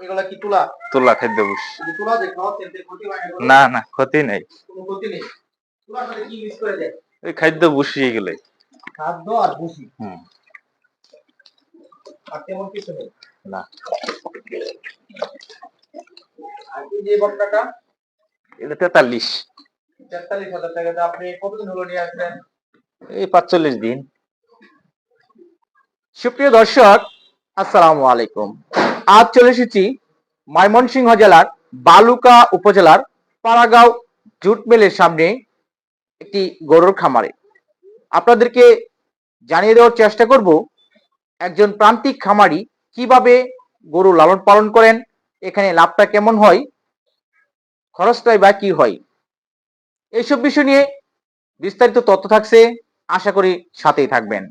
এগুলা কি তুলা? তুলা খাদ্য বুস তুলা যে ক্ষতি হয় না না ক্ষতি নেই। কোনো ক্ষতি নেই? তুলার সাথে কি মিক্স করে দেয়? ওই খাদ্য এগুলো। খাদ্য আর হুম। আর তেমন কিছু নেই? না। আর যে এটা তেতাল্লিশ। তেতাল্লিশ হাজার টাকাতে আপনি কতদিন হলো নিয়ে আসলেন? এই পাঁচচল্লিশ দিন। সুপ্রিয় দর্শক আসসালামু আলাইকুম। আজ চলে এসেছি ময়মনসিংহ জেলার বালুকা উপজেলার পাড়াগাঁও জুট মিলের সামনে একটি গরুর খামারে। আপনাদেরকে জানিয়ে দেওয়ার চেষ্টা করব একজন প্রান্তিক খামারি কীভাবে গরু লালন পালন করেন এখানে লাভটা কেমন হয় খরচটাই বা কি হয় এইসব বিষয় নিয়ে বিস্তারিত তথ্য থাকছে আশা করি সাথেই থাকবেন।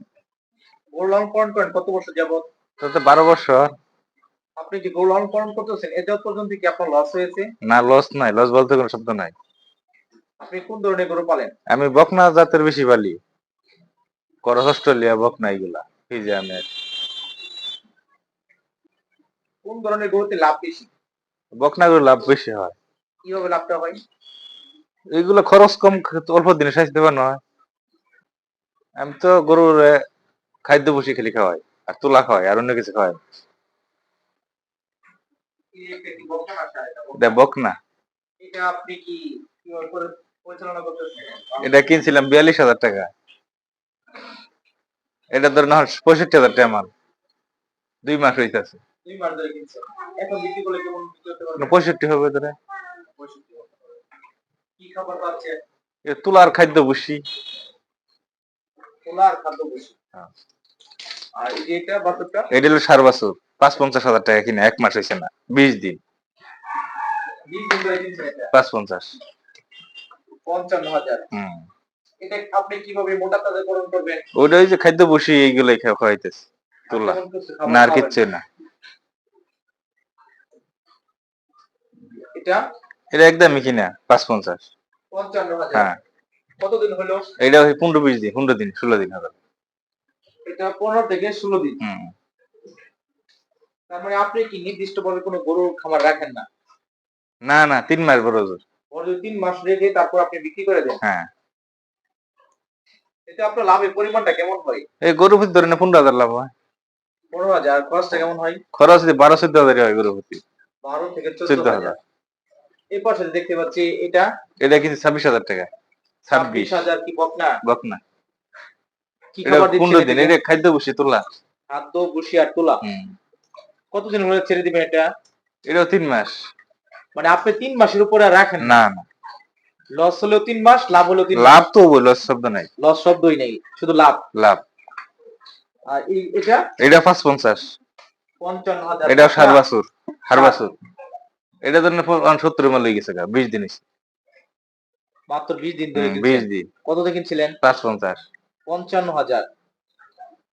গরু লালন পালন করেন কত বছর যাবত তো তো বারো বছর। আপনি যে গরু লালন পালন করতেছেন? এ যাবত পর্যন্ত কি আপনার লস হয়েছে? না লস নাই। লস বলতে কোনো শব্দ নাই। আপনি কোন ধরনের গরু পালেন? আমি বকনা জাতের বেশি পালি। করস অস্ট্রেলিয়া বকনা এগুলা ফিজিয়ামের। কোন ধরনের গরুতে লাভ বেশি? বকনা গুলো লাভ বেশি হয়। কীভাবে লাভটা হয়? এইগুলো খরচ কম অল্প দিনে স্বাস্থ্য দেবার নয়। আমি তো গরুর খাদ্য বসি খেলি খাওয়াই আর তুলা খাওয়াই আর অন্য কিছু খাওয়াই এই একটা কি বকনা বাসা এটা? এটা বকনা। এটা আপনি কি পরিচালনা করতেছেন এটা কিনছিলাম বিয়াল্লিশ হাজার টাকা। এটা ধর না পঁয়ষট্টি হাজার টাকা মাল। দুই মাস হইতেছে। পঁয়ষট্টি হবে ধরে। তুলার খাদ্য বসি। খোলা আর খাদ্য বেশি হ্যাঁ। আর এটা বাছুরটা এটা হলো সার বছর পাঁচ পঞ্চাশ হাজার টাকা কিনে এক মাস হয়েছে না বিশ দিন। পাঁচ পঞ্চাশ পঞ্চান্ন হাজার। হম। আপনি কীভাবে মোটা তাজাকরণ করবেন? ওটা ওই যে খাদ্য বসি এইগুলাই খাওয়াইতেছে তুলা। কেমন কিছু খাবার না আর কিচ্ছু না। এটা? এটা একদমই কিনা পাঁচ পঞ্চাশ পঞ্চান্ন হাজার। হ্যাঁ। কতদিন হলো? এটা ওই পনেরো বিশ দিন পনেরো দিন ষোলো দিন হবে। এটা পনেরো থেকে ষোলো দিন। হম। তার মানে আপনি কি নির্দিষ্ট ভাবে কোনো গরুর খামার রাখেন না? না না তিন মাস বড় জোর বড় তিন মাস রেখে তারপর আপনি বিক্রি করে দেন? হ্যাঁ। এতে আপনার লাভের পরিমাণটা কেমন হয়? এই গরু প্রতি ধরে পনেরো হাজার লাভ হয়। পনেরো হাজার খরচটা কেমন হয়? খরচ বারো চোদ্দ হাজারই হয় গরু প্রতি। বারো থেকে চোদ্দ হাজার। হাজার। এই পাশে দেখতে পাচ্ছি এটা? এটা কিন্তু ছাব্বিশ হাজার টাকা। ছাব্বিশ। হাজার কি বকনা? বকনা। কি খাবার দিন? এটা খাদ্য বসি তোলা। খাদ্য বুসি আর তুলা। হম। কতদিন হলে ছেড়ে দিবেন এটা? এটাও তিন মাস। মানে আপনি তিন মাসের উপরে রাখেন না? না লস হলেও তিন মাস লাভ হলেও তিন লাভ তো লস শব্দ নাই। লস শব্দই নেই শুধু লাভ। লাভ। আর এটা? এটা পাঁচ পঞ্চাশ। পঞ্চান্ন হাজার। এটাও সার বাছুর সার বাছুর। এটা ধরেন সত্তর মাল হয়ে গেছে গা, বিশ দিন। মাত্র বিশ দিন ধরে বিশ দিন। কত দিয়ে কিনছিলেন? পাঁচ পঞ্চাশ। পঞ্চান্ন হাজার।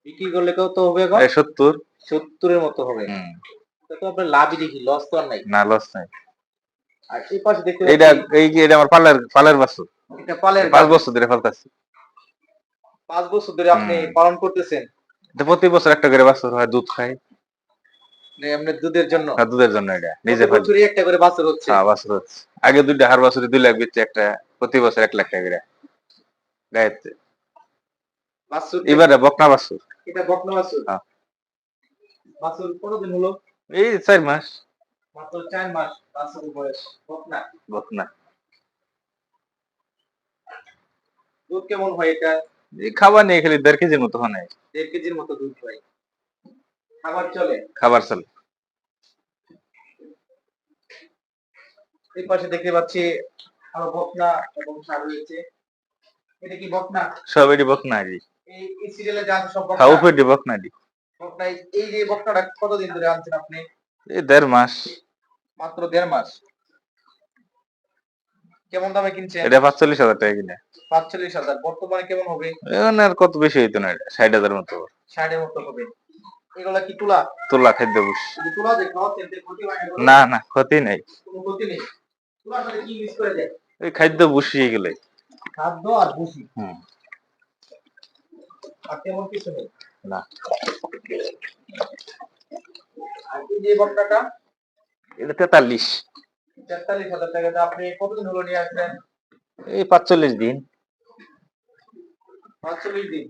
বিক্রি করলে কত হবে সত্তর। সত্তরের মতো হবে। তো আপনার লাভই দেখি লস তো আর নাই। না লস নাই। আর এই পাশে দেখতে এই যে এটা আমার পালের পালের বাছুর। এটা পালের পাঁচ বছর। ধরে ফেলতেছি পাঁচ বছর ধরে আপনি পালন করতেছেন? প্রতি বছর একটা করে বাছুর হয় দুধ খাই এমনি দুধের জন্য? আর দুধের জন্য এটা নিজে বছরই একটা করে বাছুর হচ্ছে। হ্যাঁ বাছুর হচ্ছে। আগে দুইটা হার বাছুরে দুই লাখ দিচ্ছে একটা প্রতি বছর এক লাখ টাকা করে। গায়েতে। বাছুর এবারে বকনা বাছুর। এটা বকনা বাছুর? হ্যাঁ। বাছুর কতদিন হলো? এই চার মাস। মাত্র চার মাস বাছুর বয়স। বকনা বকনা দুধ কেমন হয় এটা? এই খাবার নিয়ে খালি দেড় কেজির মতো হয় দেড় কেজির মতো দুধ হয়। খাবার চলে? খাবার চলে। এই পাশে দেখতে পাচ্ছি আরও বকনা এবং ষাঁড় রয়েছে। এটা কি বকনা? সব এটি বকনারি এই সিরিয়ালে যা সব বকনা? পেটি বকনারি বকনা এই- এই যে বকনাটা কতদিন ধরে আনছেন আপনি? এই দেড় মাস। মাত্র দেড় মাস। কেমন দামে কিনছেন? এটা পাঁচচল্লিশ হাজার টাকা কিনে। পাঁচচল্লিশ হাজার। বর্তমানে কেমন হবে? এখন আর কত বেশি হইতো না এটা? ষাট হাজার মতো। ষাটের মতো হবে। এগুলা কি তুলা? তোলা খাদ্য বুস যদি তুলা যে খাওয়াচ্ছেন ক্ষতি হয় না না ক্ষতি নেই। কোনো ক্ষতি নেই। তুলার সাথে কি মিক্স করে দেয় ওই খাদ্য বুসি এগুলোই। খাদ্য আর ভুসি হুম। আর তেমন কিছু নেই। না। এটা তেতাল্লিশ। তেতাল্লিশ হাজার টাকাতে আপনি কতদিন হলো নিয়ে আসলেন এই পাঁচচল্লিশ দিন। পাঁচচল্লিশ দিন।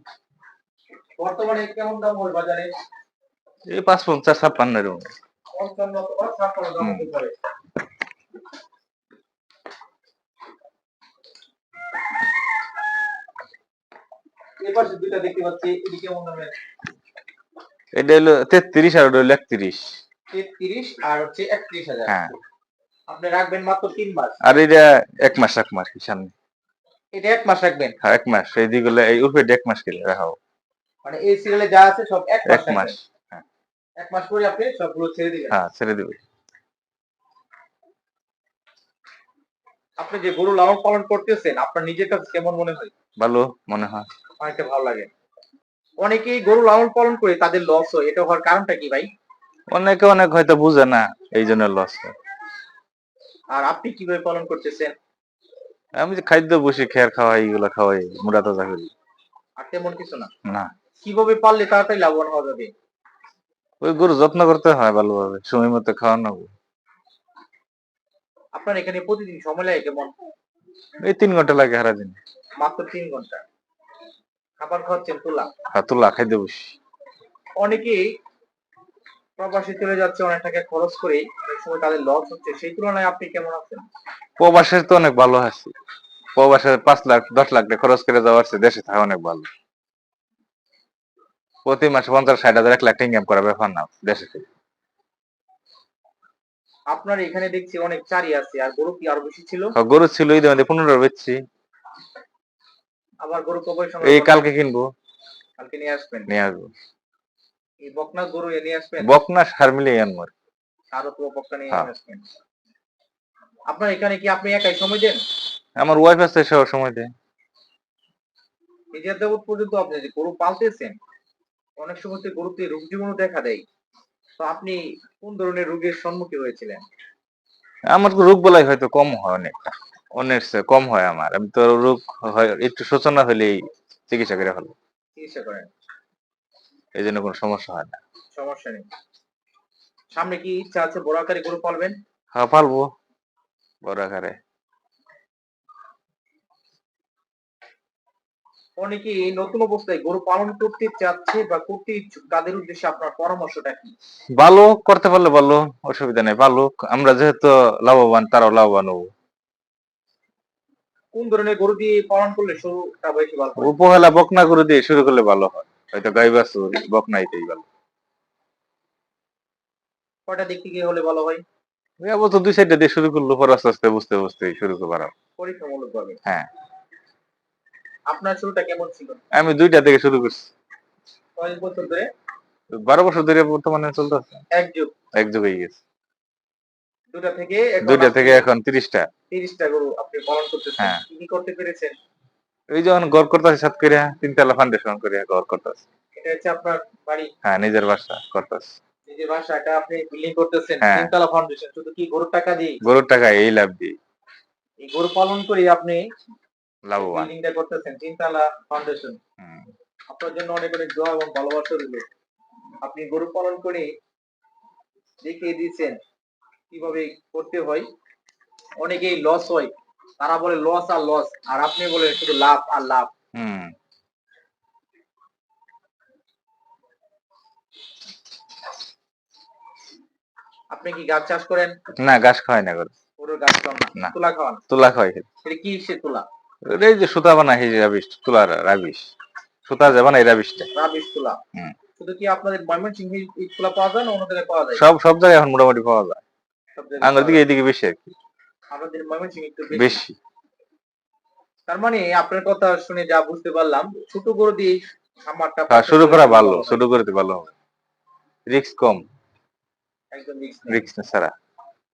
বর্তমানে কেমন দাম হয় বাজারে? এই পাঁচ পঞ্চাশ ছাপ্পান্ন এরকম। ছাপ্পান্ন দাম হতে পারে এবার দুইটা দেখতে পাচ্ছি এটি কেমন দামের এটা হলো তেত্রিশ আর ওটা হলো একত্রিশ। তেত্রিশ আর হচ্ছে একত্রিশ হাজার। হ্যাঁ। আপনি রাখবেন মাত্র তিন মাস। আর এটা এক মাস এক মাস কি সামনে। এটা এক মাস রাখবেন? হ্যাঁ এক মাস। এই দিকগুলো এই উপরে এক মাস কেলে রাখাও মানে এই সিরিয়ালে যা আছে সব এক মাস এক মাস রাখবেন। এক মাস পরে আপনি সবগুলো ছেড়ে দিবেন। হ্যাঁ ছেড়ে আপনি যে গরু লালন পালন করতেছেন আপনার নিজের কাছে কেমন মনে হয়? ভালো মনে হয়। অনেকটা ভালো লাগে। অনেকেই গরু লালন পালন করে তাদের লস হয়। এটা হওয়ার কারণটা কি ভাই? অনেকে অনেক হয়তো বুঝে না এই জন্য লস আর আপনি কীভাবে পালন করতেছেন? আমি যে খাদ্য বসে খেয়ার খাওয়াই এগুলো খাওয়াই মুড়া তাজা করি। আর তেমন কিছু না? না। কীভাবে পারলে তাড়াতাড়ি লাভবান হওয়া যাবে? ওই গরু যত্ন করতে হয় ভালোভাবে সময় মতো খাওয়ানো আপনার এখানে প্রতিদিন সময় লাগে কেমন? এই তিন ঘণ্টা লাগে হারা দিন মাত্র তিন ঘণ্টা। খাবার খাওয়াচ্ছেন তোলা। হ্যাঁ তুলা খাদ্য বসি। অনেকেই প্রবাসী চলে যাচ্ছে অনেক টাকা খরচ করে অনেক সময় তাদের লস হচ্ছে। সেই তুলনায় আপনি কেমন আছেন? প্রবাসের তো অনেক ভালো আছে। প্রবাসের পাঁচ লাখ দশ লাখ টাকা খরচ করে যাওয়ার চেয়ে দেশে থাকা অনেক ভালো। প্রতি মাসে পঞ্চাশ ষাট হাজার এক লাখ ইনকাম করার ব্যাপার না দেশে থেকে। আপনার এখানে দেখছি অনেক চারি আছে আর গরু কি আরও বেশি ছিল? গরু ছিল ঈদের মধ্যে পনেরো বেচছি। আবার গরু কবে এই কালকে কিনবো। কালকে নিয়ে আসবেন? নিয়ে আসব। এই বকনা গরু নিয়ে আসবেন? বকনা সার মিলিয়ে আনব আরও তো বকনা নিয়ে হ্যাঁ। আসবেন। আপনার এখানে কি আপনি একাই সময় দেন? আমার ওয়াইফ আছে সব সময় দেয়। নিজের দেবত পর্যন্ত আপনি যে গরু পালতেছেন অনেক সময় তো গরুতে রোগ জীবাণু দেখা দেয়। তো আপনি কোন ধরনের রোগের সম্মুখীন হয়েছিলেন? আমার রোগ বলাই হয়তো কম হয় অনেক অনেক চেয়ে কম হয় আমার। আমি তো রোগ হয় একটু সূচনা হলেই চিকিৎসা করে ফেলো চিকিৎসা করেন। এই জন্য কোনো সমস্যা হয় না। সমস্যা নেই। সামনে কি ইচ্ছা আছে বড় আকারে গরু পালবেন? হ্যাঁ পালবো। বড় আকারে। অনেকে নতুন অবস্থায় গরু পালন করতে চাচ্ছে বা করতে ইচ্ছুক। তাদের উদ্দেশ্যে আপনার পরামর্শটা কি? ভালো করতে পারলে ভালো অসুবিধা নেই ভালো আমরা যেহেতু লাভবান তারাও লাভবান হব। কোন ধরনের গরু দিয়ে পালন করলে শুরুটা বেশি ভালো উপহেলা বকনা করে দিয়ে শুরু করলে ভালো হয়। হয়তো গাই বাছুর বকনা এটাই ভালো। কয়টা দিক থেকে হলে ভালো হয়? এই অবশ্য দুই সাইডে দিয়ে শুরু করল পর আস্তে আস্তে বুঝতে বুঝতে শুরু করব পরীক্ষামূলক ভাবে হ্যাঁ। আপনার শুরুটা কেমন ছিল? আমি দুইটা থেকে শুরু করছি। কয়েক বছর ধরে? বারো বছর ধরে বর্তমানে চলতেছে এক যুগ। এক যুগ হয়ে গেছে। দুটা থেকে আপনি থেকে এখন তিরিশটা। তিরিশটা গরু আপনি পালন করতেছেন। হ্যাঁ। কি করতে পেরেছেন? এই যখন গড় করতেছে সাত করিয়া তিনতলা ফাউন্ডেশন করিয়া গড় করতেছে। এটা হচ্ছে আপনার বাড়ি? হ্যাঁ নিজের বাসা করতেছে। নিজের বাসা এটা আপনি বিল্ডিং করতেছেন। হ্যাঁ। তিনতলা ফাউন্ডেশন শুধু কি গরুর টাকা দিয়ে? গরুর টাকা এই লাভ দিই এই গরু পালন করে আপনি লাভবান। বিল্ডিংটা করতেছেন তিনতলা ফাউন্ডেশন। আপনার জন্য অনেক অনেক দোয়া এবং ভালোবাসা রইল। আপনি গরু পালন করে দেখিয়ে দিয়েছেন। কীভাবে করতে হয় অনেকেই লস হয়। তারা বলে লস আর লস আর আপনি বলে শুধু লাভ আর লাভ। হুম। আপনি কি গাছ চাষ করেন? না ঘাস খাওয়াই না গরুর গাছ খাওয়ান না। তুলা খাওয়ান? তুলা খাওয়াই। এটা কি সে তুলা? এই যে সুতা এই রাবিশ তুলার রাবিশ। সুতা বানাই রাবিশটা। রাবিশ তুলা। হুম। শুধু কি আপনাদের ময়মনসিংহে তুলা পাওয়া যায় না অন্য জায়গায় পাওয়া যায়? সব সব জায়গায় এখন মোটামুটি পাওয়া যায়। আঙ্গুর দিকে। এদিকে বেশি আর কি। আমাদের ময়মনসিংহ একটু বেশি। তার মানে আপনার কথা শুনে যা বুঝতে পারলাম ছোট করে দিয়ে খামারটা হ্যাঁ শুরু করা ভালো শুরু করতে ভালো হবে। রিস্ক কম। একদম রিস্ক না রিস্ক ছাড়া